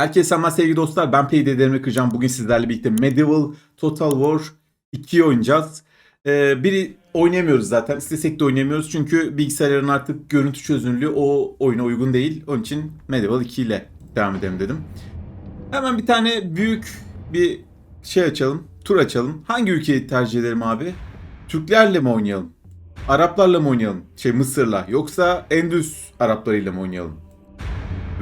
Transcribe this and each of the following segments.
Herkese selamlar sevgili dostlar. Ben Peyderimi Kırcan. Bugün sizlerle birlikte Medieval Total War 2'yi oynayacağız. Ee, biri oynayamıyoruz zaten. İstesek de oynayamıyoruz. Çünkü bilgisayarların artık görüntü çözünürlüğü o oyuna uygun değil. Onun için Medieval 2 ile devam edelim dedim. Hemen bir tane büyük bir şey açalım. Tur açalım. Hangi ülkeyi tercih ederim abi? Türklerle mi oynayalım? Araplarla mı oynayalım? Şey Mısır'la. Yoksa Endüs Araplarıyla mı oynayalım?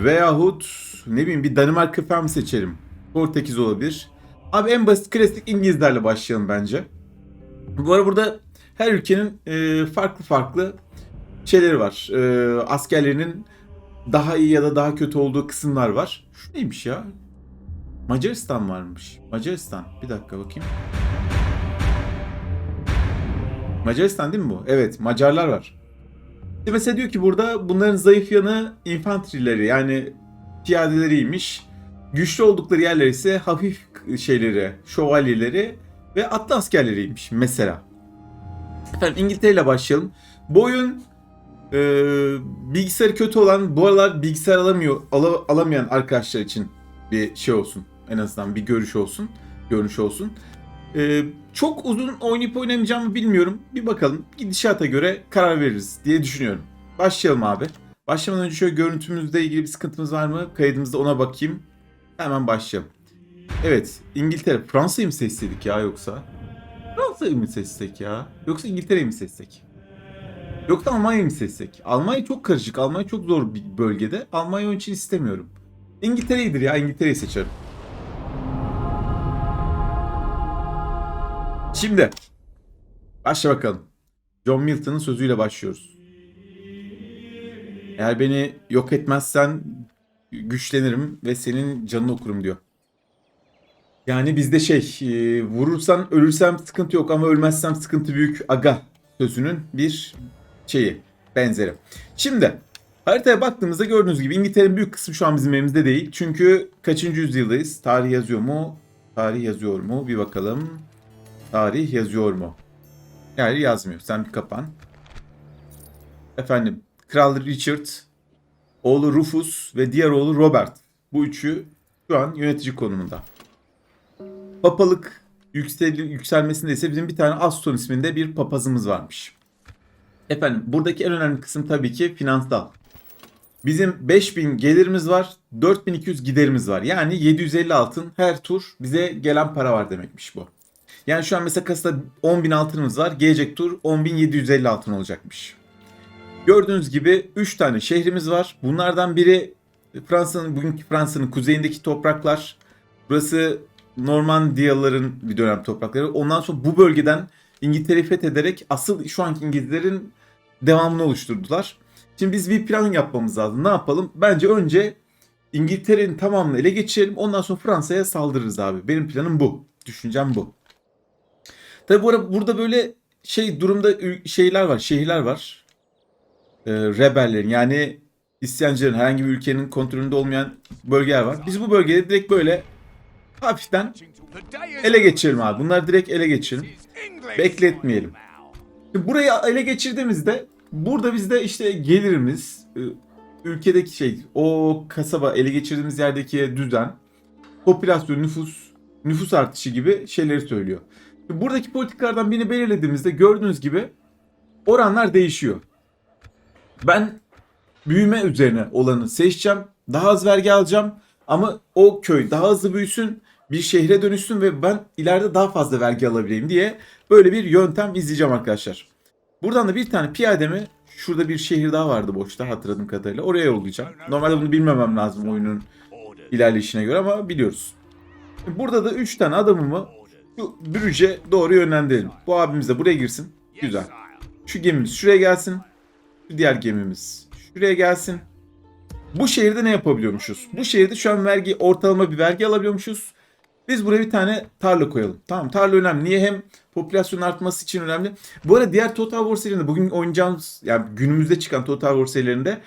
Veyahut ne bileyim bir Danimarka falan mı seçerim? Portekiz olabilir. Abi en basit klasik İngilizlerle başlayalım bence. Bu arada burada her ülkenin e, farklı farklı şeyleri var. E, askerlerinin daha iyi ya da daha kötü olduğu kısımlar var. Şu neymiş ya? Macaristan varmış. Macaristan. Bir dakika bakayım. Macaristan değil mi bu? Evet, Macarlar var. Mesela diyor ki burada bunların zayıf yanı infantrileri yani piyadeleriymiş. Güçlü oldukları yerler ise hafif şeyleri, şövalyeleri ve atlı askerleriymiş mesela. Efendim İngiltere ile başlayalım. Bu oyun e, bilgisayarı kötü olan, bu aralar bilgisayar alamıyor, ala- alamayan arkadaşlar için bir şey olsun. En azından bir görüş olsun, görünüş olsun. E, çok uzun oynayıp oynamayacağımı bilmiyorum. Bir bakalım. Gidişata göre karar veririz diye düşünüyorum. Başlayalım abi. Başlamadan önce şöyle görüntümüzle ilgili bir sıkıntımız var mı? Kaydımızda ona bakayım. Hemen başlayalım. Evet, İngiltere. Fransa'yı mı seçseydik ya yoksa? Fransa'yı mı seçsek ya? Yoksa İngiltere'yi mi seçsek? Yoksa Almanya'yı mı seçsek? Almanya çok karışık. Almanya çok zor bir bölgede. Almanya onun için istemiyorum. İngiltere'yidir ya. İngiltere'yi seçerim. Şimdi. Başla bakalım. John Milton'ın sözüyle başlıyoruz. Eğer beni yok etmezsen güçlenirim ve senin canını okurum diyor. Yani bizde şey, e, vurursan ölürsem sıkıntı yok ama ölmezsem sıkıntı büyük aga sözünün bir şeyi, benzeri. Şimdi haritaya baktığımızda gördüğünüz gibi İngiltere'nin büyük kısmı şu an bizim elimizde değil. Çünkü kaçıncı yüzyıldayız? Tarih yazıyor mu? Tarih yazıyor mu? Bir bakalım. Tarih yazıyor mu? Yani yazmıyor. Sen bir kapan. Efendim, Kral Richard, oğlu Rufus ve diğer oğlu Robert. Bu üçü şu an yönetici konumunda. Papalık yüksel, yükselmesinde ise bizim bir tane Aston isminde bir papazımız varmış. Efendim buradaki en önemli kısım tabii ki finansal. Bizim 5000 gelirimiz var, 4200 giderimiz var. Yani 750 altın her tur bize gelen para var demekmiş bu. Yani şu an mesela kasada 10.000 altınımız var. Gelecek tur 10.750 altın olacakmış. Gördüğünüz gibi 3 tane şehrimiz var. Bunlardan biri Fransa'nın bugünkü Fransa'nın kuzeyindeki topraklar. Burası Normandiyalıların bir dönem toprakları. Ondan sonra bu bölgeden İngiltere'yi fethederek asıl şu anki İngilizlerin devamını oluşturdular. Şimdi biz bir plan yapmamız lazım. Ne yapalım? Bence önce İngiltere'nin tamamını ele geçirelim. Ondan sonra Fransa'ya saldırırız abi. Benim planım bu. Düşüncem bu. Tabi bu arada burada böyle şey durumda şeyler var, şehirler var. Ee, rebellerin yani isyancıların herhangi bir ülkenin kontrolünde olmayan bölgeler var. Biz bu bölgede direkt böyle hafiften ele geçirelim abi. Bunları direkt ele geçirelim. Bekletmeyelim. Şimdi burayı ele geçirdiğimizde burada bizde işte gelirimiz, e, ülkedeki şey, o kasaba ele geçirdiğimiz yerdeki düzen, popülasyon, nüfus, nüfus artışı gibi şeyleri söylüyor. Buradaki politikalardan birini belirlediğimizde gördüğünüz gibi oranlar değişiyor. Ben büyüme üzerine olanı seçeceğim. Daha az vergi alacağım ama o köy daha hızlı büyüsün, bir şehre dönüşsün ve ben ileride daha fazla vergi alabileyim diye böyle bir yöntem izleyeceğim arkadaşlar. Buradan da bir tane piyademi şurada bir şehir daha vardı boşta hatırladığım kadarıyla. Oraya yollayacağım. Normalde bunu bilmemem lazım oyunun ilerleyişine göre ama biliyoruz. Burada da 3 tane adamımı şu Brüj'e doğru yönlendirelim. Bu abimiz de buraya girsin. Güzel. Şu gemimiz şuraya gelsin. Şu diğer gemimiz şuraya gelsin. Bu şehirde ne yapabiliyormuşuz? Bu şehirde şu an vergi ortalama bir vergi alabiliyormuşuz. Biz buraya bir tane tarla koyalım. Tamam tarla önemli. Niye? Hem popülasyon artması için önemli. Bu arada diğer Total War serilerinde bugün oynayacağımız yani günümüzde çıkan Total War serilerinde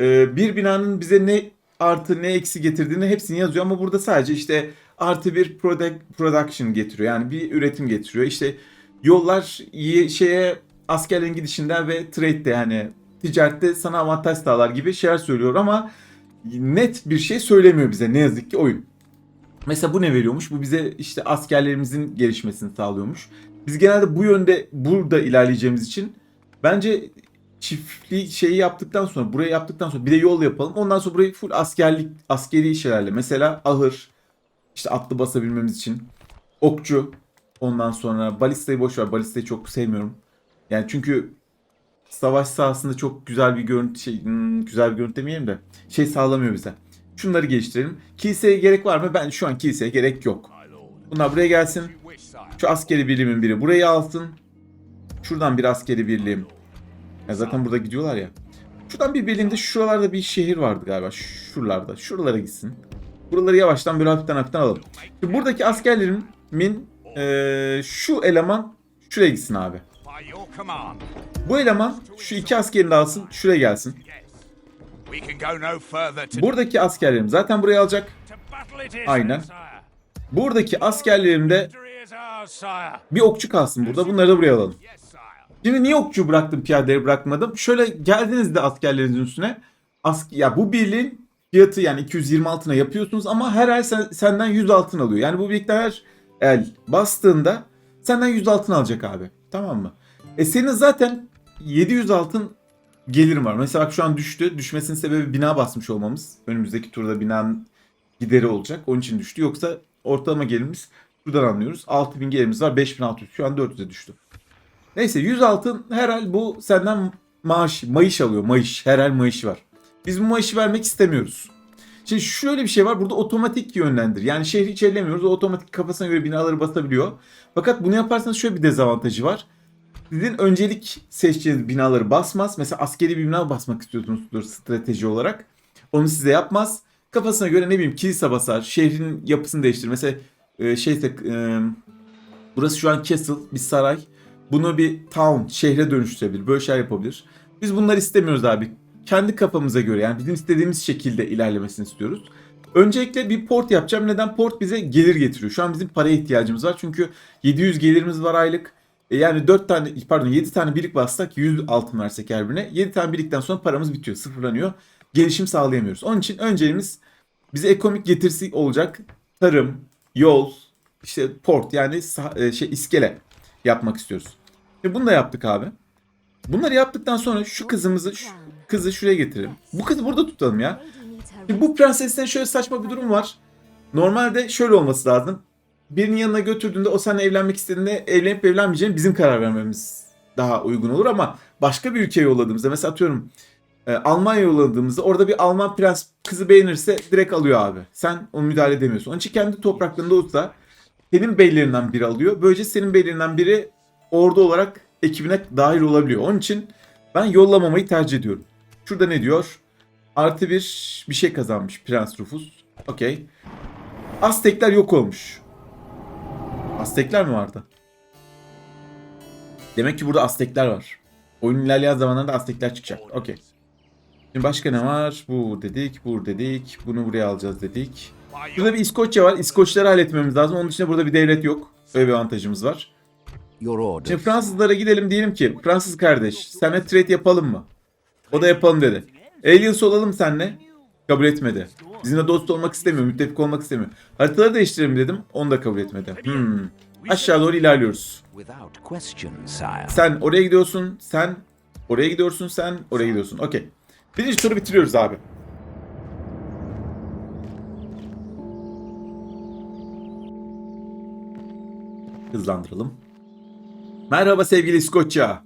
e, bir binanın bize ne artı ne eksi getirdiğini hepsini yazıyor ama burada sadece işte artı bir product, production getiriyor. Yani bir üretim getiriyor. İşte yollar şeye askerlerin gidişinden ve trade'de yani ticarette sana avantaj sağlar gibi şeyler söylüyor ama net bir şey söylemiyor bize ne yazık ki oyun. Mesela bu ne veriyormuş? Bu bize işte askerlerimizin gelişmesini sağlıyormuş. Biz genelde bu yönde burada ilerleyeceğimiz için bence çiftli şeyi yaptıktan sonra burayı yaptıktan sonra bir de yol yapalım. Ondan sonra burayı full askerlik askeri şeylerle mesela ahır işte atlı basabilmemiz için okçu ondan sonra balistayı boş ver. Balistayı çok sevmiyorum. Yani çünkü savaş sahasında çok güzel bir görüntü şey hmm, güzel bir görüntü demeyelim de şey sağlamıyor bize. Şunları geliştirelim. Kiliseye gerek var mı? Ben şu an kiliseye gerek yok. Bunlar buraya gelsin. Şu askeri birliğimin biri burayı alsın. Şuradan bir askeri birliğim. Ya zaten burada gidiyorlar ya. Şuradan bir birliğimde şuralarda bir şehir vardı galiba. Şuralarda. Şuralara gitsin. Buraları yavaştan böyle hafiften hafiften alalım. Şimdi buradaki askerlerimin eee, şu eleman şuraya gitsin abi. Bu eleman şu iki askerini alsın. Şuraya gelsin. Buradaki askerlerim zaten buraya alacak. Aynen. Buradaki askerlerim de bir okçu kalsın burada. Bunları da buraya alalım. Şimdi niye okçu bıraktım piyadeleri bırakmadım? Şöyle geldiğinizde askerlerinizin üstüne ask ya bu birliğin fiyatı yani 220 altına yapıyorsunuz ama her el sen- senden 100 altın alıyor. Yani bu birlikte her el bastığında senden 100 altın alacak abi. Tamam mı? E senin zaten 700 altın gelirim var. Mesela bak şu an düştü. Düşmesinin sebebi bina basmış olmamız. Önümüzdeki turda binanın gideri olacak. Onun için düştü. Yoksa ortalama gelirimiz şuradan anlıyoruz. 6000 gelirimiz var. 5600. Şu an 400'e düştü. Neyse 100 altın herhal bu senden maaş, maaş alıyor. Maaş. Herhal maaşı var. Biz bu maaşı vermek istemiyoruz. Şimdi şöyle bir şey var. Burada otomatik yönlendir. Yani şehri hiç ellemiyoruz. O otomatik kafasına göre binaları basabiliyor. Fakat bunu yaparsanız şöyle bir dezavantajı var. Sizin öncelik seçeceğiniz binaları basmaz. Mesela askeri bir bina basmak istiyorsunuzdur strateji olarak. Onu size yapmaz. Kafasına göre ne bileyim kilise basar. Şehrin yapısını değiştirir. Mesela e, şeyse e, burası şu an castle bir saray. Bunu bir town, şehre dönüştürebilir. Böyle şeyler yapabilir. Biz bunları istemiyoruz abi. Kendi kafamıza göre yani bizim istediğimiz şekilde ilerlemesini istiyoruz. Öncelikle bir port yapacağım. Neden? Port bize gelir getiriyor. Şu an bizim paraya ihtiyacımız var. Çünkü 700 gelirimiz var aylık. E yani 4 tane pardon 7 tane birlik bassak 100 altın versek her birine. 7 tane birlikten sonra paramız bitiyor. Sıfırlanıyor. Gelişim sağlayamıyoruz. Onun için önceliğimiz bize ekonomik getirisi olacak. Tarım, yol, işte port yani e, şey iskele yapmak istiyoruz. Ve bunu da yaptık abi. Bunları yaptıktan sonra şu kızımızı şu kızı şuraya getirelim. Bu kızı burada tutalım ya. Şimdi bu prensesten şöyle saçma bir durum var. Normalde şöyle olması lazım. Birinin yanına götürdüğünde o seninle evlenmek istediğinde evlenip evlenmeyeceğini bizim karar vermemiz daha uygun olur ama başka bir ülkeye yolladığımızda mesela atıyorum e, Almanya yolladığımızda orada bir Alman prens kızı beğenirse direkt alıyor abi. Sen onu müdahale edemiyorsun. Onun için kendi topraklarında olsa senin beylerinden biri alıyor. Böylece senin beylerinden biri ordu olarak ekibine dahil olabiliyor. Onun için ben yollamamayı tercih ediyorum. Şurada ne diyor? Artı bir bir şey kazanmış Prens Rufus. Okey. Aztekler yok olmuş. Aztekler mi vardı? Demek ki burada Aztekler var. Oyunun ilerleyen zamanlarda Aztekler çıkacak. Okey. Şimdi başka ne var? Bu dedik, bu dedik. Bunu buraya alacağız dedik. Burada bir İskoçya var. İskoçları halletmemiz lazım. Onun dışında burada bir devlet yok. Öyle bir avantajımız var. Şimdi Fransızlara gidelim diyelim ki Fransız kardeş seninle trade yapalım mı? O da yapalım dedi. Aliens olalım senle. Kabul etmedi. Bizimle dost olmak istemiyor, müttefik olmak istemiyor. Haritaları değiştirelim dedim. Onu da kabul etmedi. Hmm. Aşağı doğru ilerliyoruz. Sen oraya gidiyorsun, sen oraya gidiyorsun, sen oraya gidiyorsun. Okey. Birinci turu bitiriyoruz abi. Hızlandıralım. Merhaba sevgili İskoçya.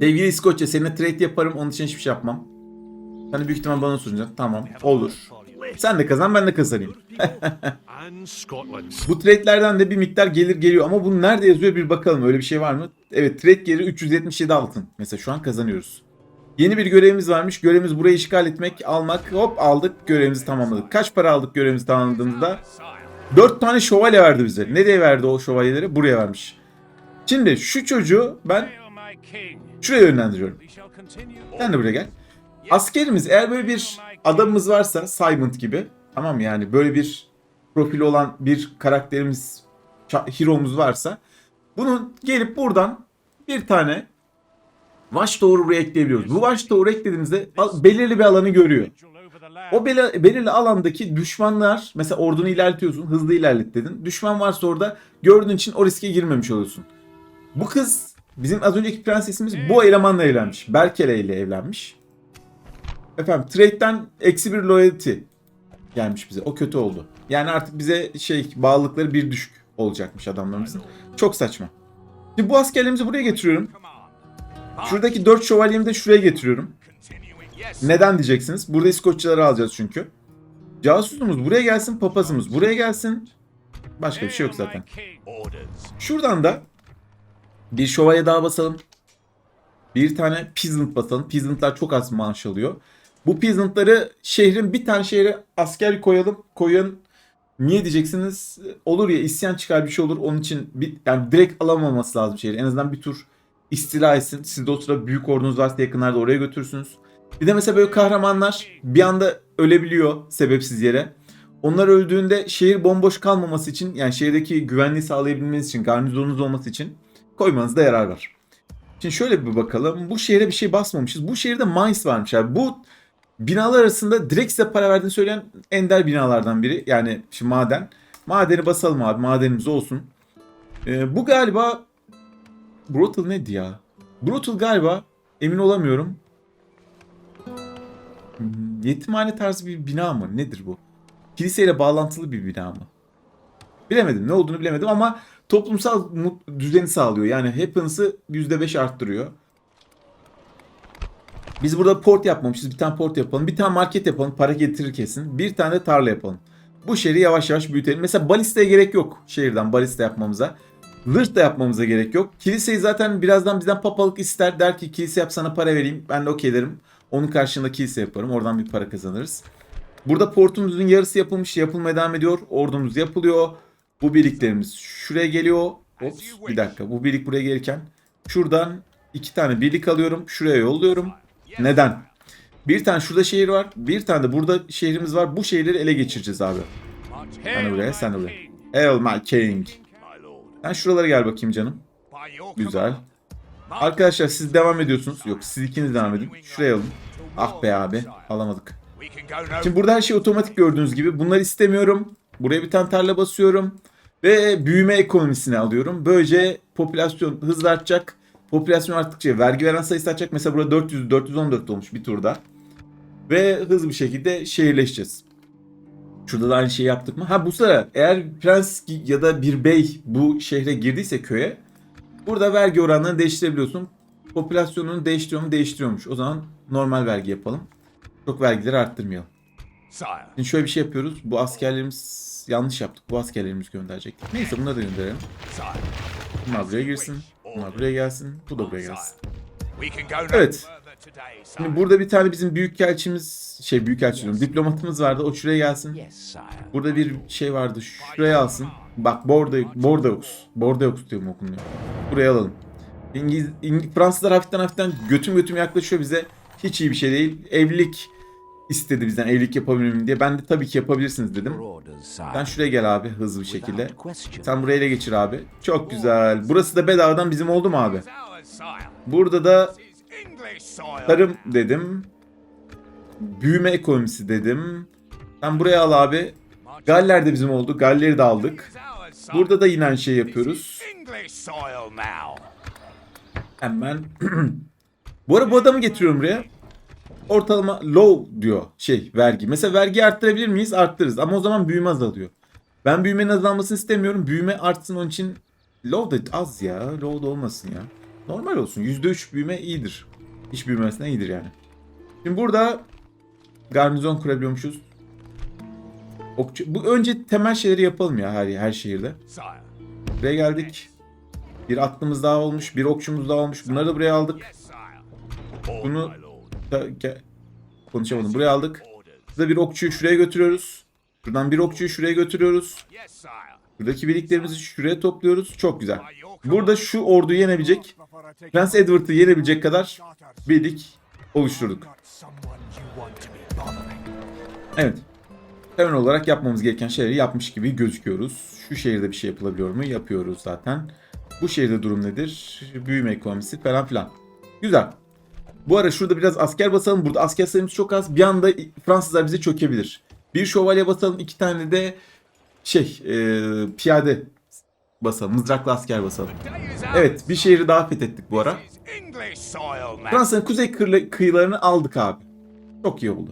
Sevgili İskoçya seninle trade yaparım onun için hiçbir şey yapmam. Sen de büyük ihtimal bana sunacaksın. Tamam olur. Sen de kazan ben de kazanayım. Bu trade'lerden de bir miktar gelir geliyor ama bunu nerede yazıyor bir bakalım öyle bir şey var mı? Evet trade geliri 377 altın. Mesela şu an kazanıyoruz. Yeni bir görevimiz varmış. Görevimiz burayı işgal etmek, almak. Hop aldık görevimizi tamamladık. Kaç para aldık görevimizi tamamladığımızda? sire. 4 tane şövalye verdi bize. Nereye verdi o şövalyeleri? Buraya vermiş. Şimdi şu çocuğu ben şuraya yönlendiriyorum. Sen de buraya gel. Askerimiz eğer böyle bir adamımız varsa Simon gibi tamam yani böyle bir profili olan bir karakterimiz hero'muz varsa bunu gelip buradan bir tane Watchtower'ı buraya ekleyebiliyoruz. Bu Watchtower'ı eklediğimizde al- belirli bir alanı görüyor. O bela- belirli alandaki düşmanlar mesela ordunu ilerletiyorsun hızlı ilerlet dedin. Düşman varsa orada gördüğün için o riske girmemiş oluyorsun. Bu kız bizim az önceki prensesimiz bu elemanla evlenmiş. Berkele ile evlenmiş. Efendim trade'den eksi bir loyalty gelmiş bize. O kötü oldu. Yani artık bize şey bağlılıkları bir düşük olacakmış adamlarımızın. Çok saçma. Şimdi bu askerlerimizi buraya getiriyorum. Şuradaki dört şövalyemi de şuraya getiriyorum. Neden diyeceksiniz? Burada İskoçyaları alacağız çünkü. Casusumuz buraya gelsin, papazımız buraya gelsin. Başka bir şey yok zaten. Şuradan da bir şövalye daha basalım. Bir tane peasant basalım. Peasantlar çok az maaş alıyor. Bu peasantları şehrin bir tane şehre asker koyalım. Koyun. Niye diyeceksiniz? Olur ya isyan çıkar bir şey olur. Onun için bir, yani direkt alamaması lazım şehri. En azından bir tur istila etsin. Siz de o sırada büyük ordunuz varsa yakınlarda oraya götürürsünüz. Bir de mesela böyle kahramanlar bir anda ölebiliyor sebepsiz yere. Onlar öldüğünde şehir bomboş kalmaması için yani şehirdeki güvenliği sağlayabilmeniz için garnizonunuz olması için koymanızda yarar var. Şimdi şöyle bir bakalım. Bu şehre bir şey basmamışız. Bu şehirde mines varmış abi. Bu binalar arasında direkt size para verdiğini söyleyen ender binalardan biri. Yani şimdi maden. Madeni basalım abi. Madenimiz olsun. Ee, bu galiba Brutal neydi ya? Brutal galiba emin olamıyorum. Hmm, Yetimhane tarzı bir bina mı? Nedir bu? Kiliseyle bağlantılı bir bina mı? Bilemedim. Ne olduğunu bilemedim ama toplumsal düzeni sağlıyor. Yani happiness'ı %5 arttırıyor. Biz burada port yapmamışız. Bir tane port yapalım. Bir tane market yapalım. Para getirir kesin. Bir tane de tarla yapalım. Bu şehri yavaş yavaş büyütelim. Mesela balistaya gerek yok şehirden balista yapmamıza. Lırt da yapmamıza gerek yok. Kiliseyi zaten birazdan bizden papalık ister. Der ki kilise yap sana para vereyim. Ben de okey derim. Onun karşılığında kilise yaparım. Oradan bir para kazanırız. Burada portumuzun yarısı yapılmış. Yapılmaya devam ediyor. Ordumuz yapılıyor. Bu birliklerimiz şuraya geliyor. Ops, bir dakika. Bu birlik buraya gelirken şuradan iki tane birlik alıyorum. Şuraya yolluyorum. Neden? Bir tane şurada şehir var. Bir tane de burada şehrimiz var. Bu şehirleri ele geçireceğiz abi. Hail, buraya, sen buraya. Hail my king. Sen şuralara gel bakayım canım. Güzel. Arkadaşlar siz devam ediyorsunuz. Yok siz ikiniz devam edin. Şuraya alın. Ah be abi. Alamadık. Şimdi burada her şey otomatik gördüğünüz gibi. Bunları istemiyorum. Buraya bir tane tarla basıyorum. Ve büyüme ekonomisini alıyorum. Böylece popülasyon hızla artacak. Popülasyon arttıkça vergi veren sayısı artacak. Mesela burada 400 414 olmuş bir turda. Ve hızlı bir şekilde şehirleşeceğiz. Şurada da aynı şeyi yaptık mı? Ha bu sıra eğer prens ya da bir bey bu şehre girdiyse köye burada vergi oranlarını değiştirebiliyorsun. Popülasyonunu değiştiriyor mu? Değiştiriyormuş. O zaman normal vergi yapalım. Çok vergileri arttırmayalım. Şimdi şöyle bir şey yapıyoruz. Bu askerlerimiz yanlış yaptık. Bu askerlerimizi gönderecektik. Neyse bunları da gönderelim. Buraya girsin. Bunlar buraya gelsin. Bu da buraya gelsin. Evet. Şimdi burada bir tane bizim büyükelçimiz şey büyükelçi diyorum. Diplomatımız vardı. O şuraya gelsin. Burada bir şey vardı. Şuraya alsın. Bak Bordeaux, Bordeaux. Bordeaux diyorum okunuyor. Buraya alalım. İngiliz, İng- Fransızlar hafiften hafiften götüm götüm yaklaşıyor bize. Hiç iyi bir şey değil. Evlilik istedi bizden evlilik yapabilir miyim diye. Ben de tabii ki yapabilirsiniz dedim. Sen şuraya gel abi hızlı bir şekilde. Sen buraya ele geçir abi. Çok güzel. Burası da bedavadan bizim oldu mu abi? Burada da tarım dedim. Büyüme ekonomisi dedim. Sen buraya al abi. Galler de bizim oldu. Galler'i de aldık. Burada da yine aynı şey yapıyoruz. Hemen. bu ara bu adamı getiriyorum buraya. Ortalama low diyor şey vergi. Mesela vergi arttırabilir miyiz? Arttırırız. Ama o zaman büyüme azalıyor. Ben büyümenin azalmasını istemiyorum. Büyüme artsın onun için low da az ya. Low da olmasın ya. Normal olsun. %3 büyüme iyidir. Hiç büyümesinden iyidir yani. Şimdi burada garnizon kurabiliyormuşuz. Okçu, bu önce temel şeyleri yapalım ya her her şehirde. Buraya geldik. Bir atlımız daha olmuş, bir okçumuz daha olmuş. Bunları da buraya aldık. Bunu- Konuşamadım. Buraya aldık. Burada bir okçuyu şuraya götürüyoruz. Buradan bir okçuyu şuraya götürüyoruz. Buradaki birliklerimizi şuraya topluyoruz. Çok güzel. Burada şu orduyu yenebilecek, Prens Edward'ı yenebilecek kadar birlik oluşturduk. Evet. Temel olarak yapmamız gereken şeyleri yapmış gibi gözüküyoruz. Şu şehirde bir şey yapılabiliyor mu? Yapıyoruz zaten. Bu şehirde durum nedir? Büyüme ekonomisi falan filan. Güzel. Bu ara şurada biraz asker basalım. Burada asker sayımız çok az. Bir anda Fransızlar bize çökebilir. Bir şövalye basalım. iki tane de şey e, piyade basalım. Mızraklı asker basalım. Evet bir şehri daha fethettik bu ara. Fransa'nın kuzey kıyılarını aldık abi. Çok iyi oldu.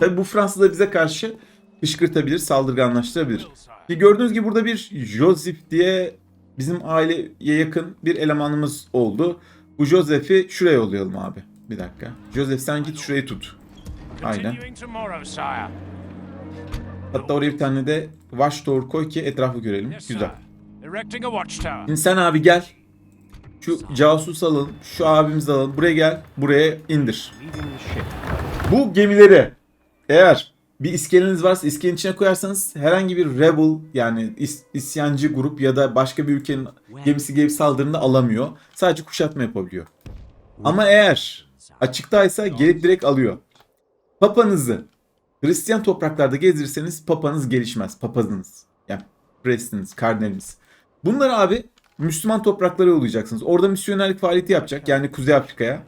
Tabi bu Fransızlar bize karşı kışkırtabilir, saldırganlaştırabilir. Bir gördüğünüz gibi burada bir Joseph diye bizim aileye yakın bir elemanımız oldu. Bu Joseph'i şuraya yollayalım abi. Bir dakika. Joseph sen git şurayı tut. Aynen. Hatta oraya bir tane de watchtower koy ki etrafı görelim. Güzel. Şimdi sen abi gel. Şu casus alalım. Şu abimizi alalım. Buraya gel. Buraya indir. Bu gemileri eğer bir iskeleniz varsa iskelenin içine koyarsanız herhangi bir rebel yani is- isyancı grup ya da başka bir ülkenin gemisi gelip saldırında alamıyor. Sadece kuşatma yapabiliyor. Ama eğer açıktaysa gelip direkt alıyor. Papanızı Hristiyan topraklarda gezdirirseniz papanız gelişmez. Papazınız. Yani prestiniz, kardinaliniz. Bunları abi Müslüman topraklara yollayacaksınız. Orada misyonerlik faaliyeti yapacak. Yani Kuzey Afrika'ya.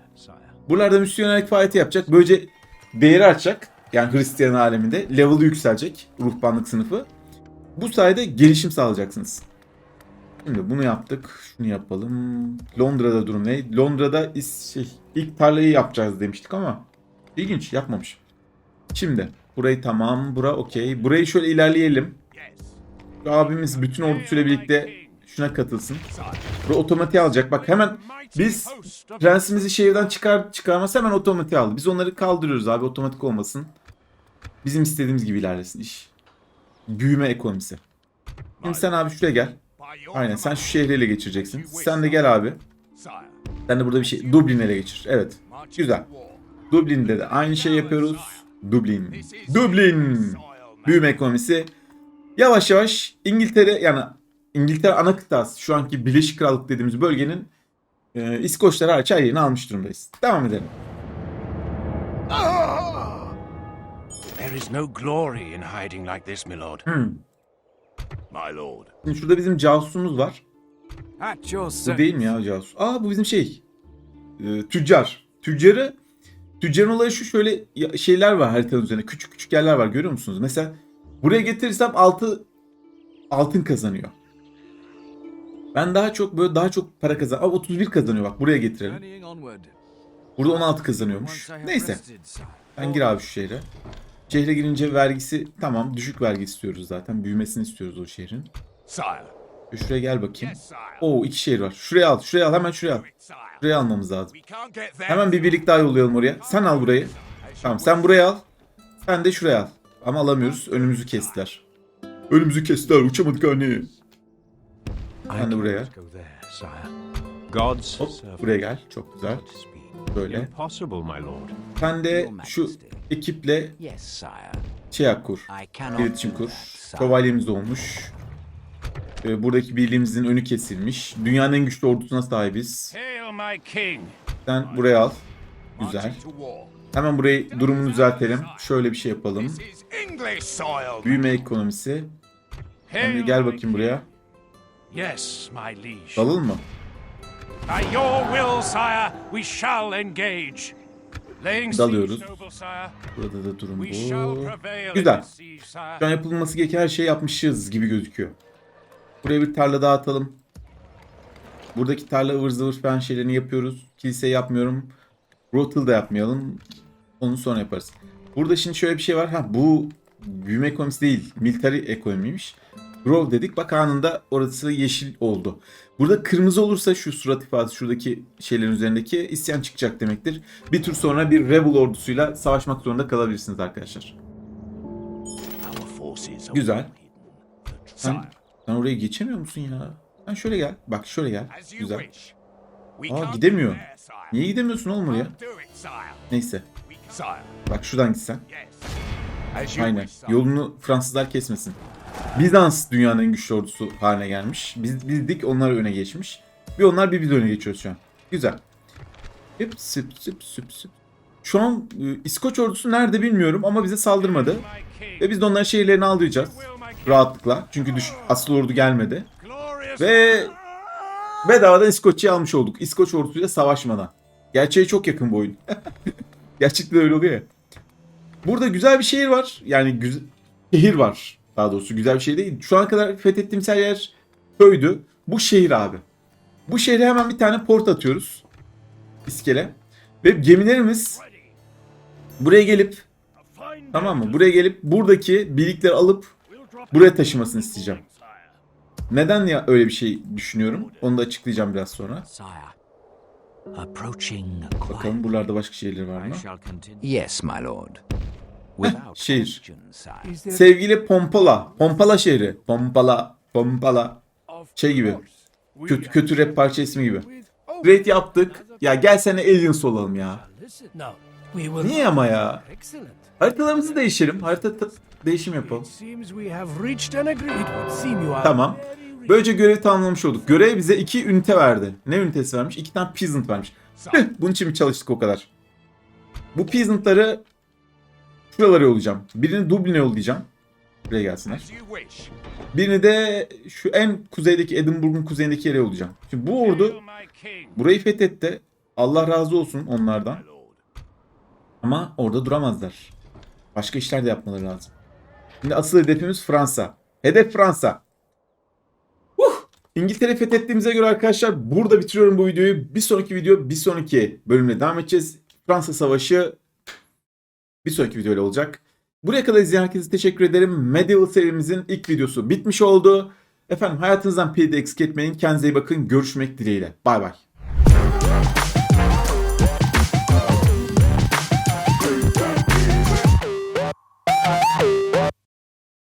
Buralarda misyonerlik faaliyeti yapacak. Böylece değeri artacak. Yani Hristiyan aleminde. Level'ı yükselecek. Ruhbanlık sınıfı. Bu sayede gelişim sağlayacaksınız. Şimdi bunu yaptık. Şunu yapalım. Londra'da durum ne? Londra'da is- şey, ilk tarlayı yapacağız demiştik ama ilginç yapmamış. Şimdi burayı tamam. Bura okey. Burayı şöyle ilerleyelim. Abimiz bütün ordusuyla birlikte şuna katılsın. Bura otomatiğe alacak. Bak hemen biz Prensimizi şehirden çıkar çıkarmaz hemen otomatiğe aldı. Biz onları kaldırıyoruz abi otomatik olmasın. Bizim istediğimiz gibi ilerlesin iş. Büyüme ekonomisi. Şimdi sen abi şuraya gel. Aynen sen şu şehri ele geçireceksin. Sen de gel abi. Sen de burada bir şey Dublin'i ele geçir. Evet. Güzel. Dublin'de de aynı şey yapıyoruz. Dublin. Dublin. Büyüme ekonomisi. Yavaş yavaş İngiltere yani İngiltere ana kıtası şu anki Birleşik Krallık dediğimiz bölgenin e, İskoçlar hariç yerini almış durumdayız. Devam edelim. There is no glory in hiding like this, my lord. Hmm. My lord. Şimdi şurada bizim casusumuz var. At your Bu service. değil mi ya casus? Aa bu bizim şey. Ee, tüccar. Tüccarı tüccarın olayı şu şöyle şeyler var haritanın üzerinde. Küçük küçük yerler var görüyor musunuz? Mesela buraya getirirsem altı altın kazanıyor. Ben daha çok böyle daha çok para kazan. Aa 31 kazanıyor bak buraya getirelim. Burada 16 kazanıyormuş. Neyse. Ben gir abi şu şehre. Şehre girince vergisi tamam düşük vergi istiyoruz zaten. Büyümesini istiyoruz o şehrin. Sire. Şuraya gel bakayım. Oo iki şehir var. Şuraya al. Şuraya al. Hemen şuraya al. Şuraya almamız lazım. Hemen bir birlik daha yollayalım oraya. Sen al burayı. Tamam sen buraya al. Sen de şuraya al. Ama alamıyoruz. Önümüzü kestiler. Önümüzü kestiler. Uçamadık hani. Sen de buraya. God's Hop buraya gel. Çok güzel. Böyle. Sen de şu ekiple şey kur. İletişim kur. Şövalyemiz olmuş. Ee, buradaki birliğimizin önü kesilmiş. Dünyanın en güçlü ordusuna sahibiz. Sen buraya al. Güzel. Hemen burayı durumunu düzeltelim. Şöyle bir şey yapalım. Büyüme ekonomisi. Hail gel bakayım buraya. Yes, my liege. Dalalım mı? By your will, sire, we shall engage. Dalıyoruz. Burada da durum bu. Güzel. Şu an yapılması gereken her şeyi yapmışız gibi gözüküyor. Buraya bir tarla daha atalım. Buradaki tarla ıvır zıvır falan şeylerini yapıyoruz. Kilise yapmıyorum. Rotal da yapmayalım. Onu sonra yaparız. Burada şimdi şöyle bir şey var. Ha bu büyüme ekonomisi değil. Military ekonomiymiş. Grow dedik. Bak anında orası yeşil oldu. Burada kırmızı olursa şu surat ifadesi şuradaki şeylerin üzerindeki isyan çıkacak demektir. Bir tur sonra bir rebel ordusuyla savaşmak zorunda kalabilirsiniz arkadaşlar. Güzel. Sen, sen oraya geçemiyor musun ya? Sen şöyle gel. Bak şöyle gel. Güzel. Aa, gidemiyor. Niye gidemiyorsun oğlum oraya? Neyse. Bak şuradan gitsen. Aynen. Yolunu Fransızlar kesmesin. Bizans dünyanın en güçlü ordusu haline gelmiş. Biz bizdik onlar öne geçmiş. Bir onlar bir biz öne geçiyoruz şu an. Güzel. Hep süp süp süp süp. Şu an e, İskoç ordusu nerede bilmiyorum ama bize saldırmadı. Ve biz de onların şehirlerini king. Rahatlıkla. Çünkü düş asıl ordu gelmedi. Ve bedavadan İskoçya'yı almış olduk. İskoç ordusuyla savaşmadan. Gerçeğe çok yakın bu oyun. Gerçekten öyle oluyor ya. Burada güzel bir şehir var. Yani güzel şehir var. Daha doğrusu güzel bir şey değil. Şu ana kadar fethettiğimiz her yer köydü. Bu şehir abi. Bu şehre hemen bir tane port atıyoruz. İskele. Ve gemilerimiz buraya gelip tamam mı? Buraya gelip buradaki birlikleri alıp buraya taşımasını isteyeceğim. Neden ya öyle bir şey düşünüyorum? Onu da açıklayacağım biraz sonra. Bakalım buralarda başka şehirler var mı? Yes, my lord. Şehir. Sevgili Pompala. Pompala şehri. Pompala. Pompala. Şey gibi. Kötü, kötü rap parça ismi gibi. Raid yaptık. Ya gel sene Aliens olalım ya. Niye ama ya? Haritalarımızı değişelim. Harita ta- değişim yapalım. Tamam. Böylece görevi tamamlamış olduk. Görev bize iki ünite verdi. Ne ünitesi vermiş? İki tane peasant vermiş. Bunun için mi çalıştık o kadar? Bu peasantları şuralara yollayacağım. Birini Dublin'e yollayacağım. Buraya gelsinler. Birini de şu en kuzeydeki Edinburgh'un kuzeyindeki yere yollayacağım. Şimdi bu ordu burayı fethetti. Allah razı olsun onlardan. Ama orada duramazlar. Başka işler de yapmaları lazım. Şimdi asıl hedefimiz Fransa. Hedef Fransa. Uh! İngiltere fethettiğimize göre arkadaşlar burada bitiriyorum bu videoyu. Bir sonraki video bir sonraki bölümle devam edeceğiz. Fransa Savaşı bir sonraki videoyla olacak. Buraya kadar izleyen herkese teşekkür ederim. Medieval serimizin ilk videosu bitmiş oldu. Efendim hayatınızdan pide eksik etmeyin. Kendinize iyi bakın. Görüşmek dileğiyle. Bay bay.